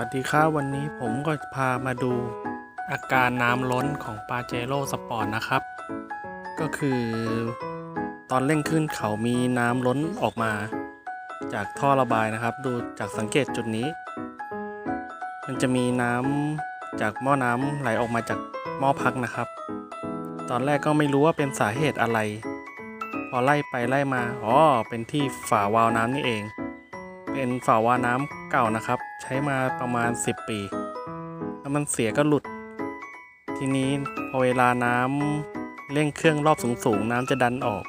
วัสดีครับวันนี้ผมก็พามาดูอาการน้ำล้นของปาเจโร่สปอร์ตนะครับ ก็คือตอนเร่งขึ้นเขามีน้ำล้นออกมา จากท่อระบายนะครับ ดูจากสังเกตจุดนี้ มันจะมีน้ำจากหม้อน้ำไหลออกมาจากหม้อพักนะครับ ตอนแรกก็ไม่รู้ว่าเป็นสาเหตุอะไร พอไล่ไปไล่มาอ๋อเป็นที่ฝาวาล์วน้ำนี่เอง เป็นฝาวาล์วน้ำ เก่านะครับ ใช้มาประมาณ 10 ปี แล้วมันเสียก็หลุด ทีนี้พอเวลาน้ำเร่งเครื่องรอบสูงๆ น้ำจะดันออก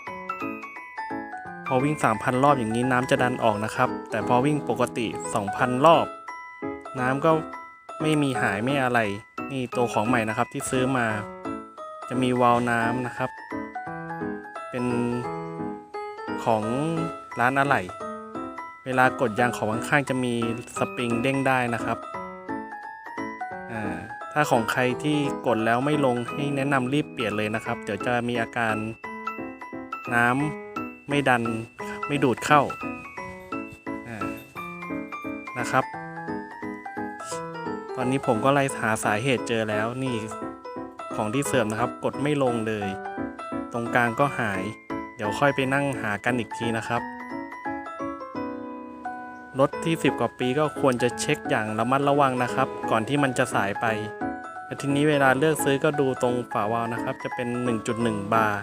พอวิ่ง 3,000 รอบอย่างนี้น้ำจะดันออกนะครับ แต่พอวิ่งปกติ 2,000 รอบ น้ำก็ไม่มีหายไม่อะไร นี่ตัวของใหม่นะครับที่ซื้อมา จะมีวาล์วน้ำนะครับ เป็นของร้านอะไหล่ เวลากดยางของข้างๆจะมีสปริงเด้งได้นะครับถ้าของใครที่กดแล้วไม่ลงให้แนะนำรีบเปลี่ยนเลยนะครับ เดี๋ยวจะมีอาการน้ำไม่ดันไม่ดูดเข้าานะครับ ตอนนี้ผมก็ไล่หาสาเหตุเจอแล้วนี่ของที่เสื่อมนะครับ กดไม่ลงเลย ตรงกลางก็หาย เดี๋ยวค่อยไปนั่งหากันอีกทีนะครับ รถที่ 10 กว่าปีก็ควรจะเช็คอย่างระมัดระวังนะครับ ก่อนที่มันจะสายไปแต่ทีนี้เวลาเลือกซื้อก็ดูตรงฝาวาล์วนะครับ จะเป็น 1.1 บาร์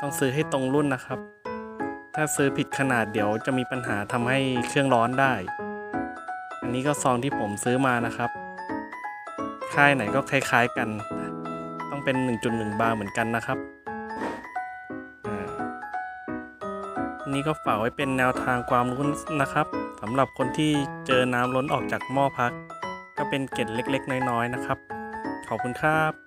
ต้องซื้อให้ตรงรุ่นนะครับ ถ้าซื้อผิดขนาดเดี๋ยวจะมีปัญหาทำให้เครื่องร้อนได้ อันนี้ก็ซองที่ผมซื้อมานะครับ ค่ายไหนก็คล้ายๆกัน ต้องเป็น 1.1 บาร์เหมือนกันนะครับ นี่ก็ฝากไว้เป็นแนวทางความรู้นะครับสำหรับคนที่เจอน้ำล้นออกจากหม้อพัก ก็เป็นเกล็ดเล็ก ๆ น้อยๆนะครับ ขอบคุณครับ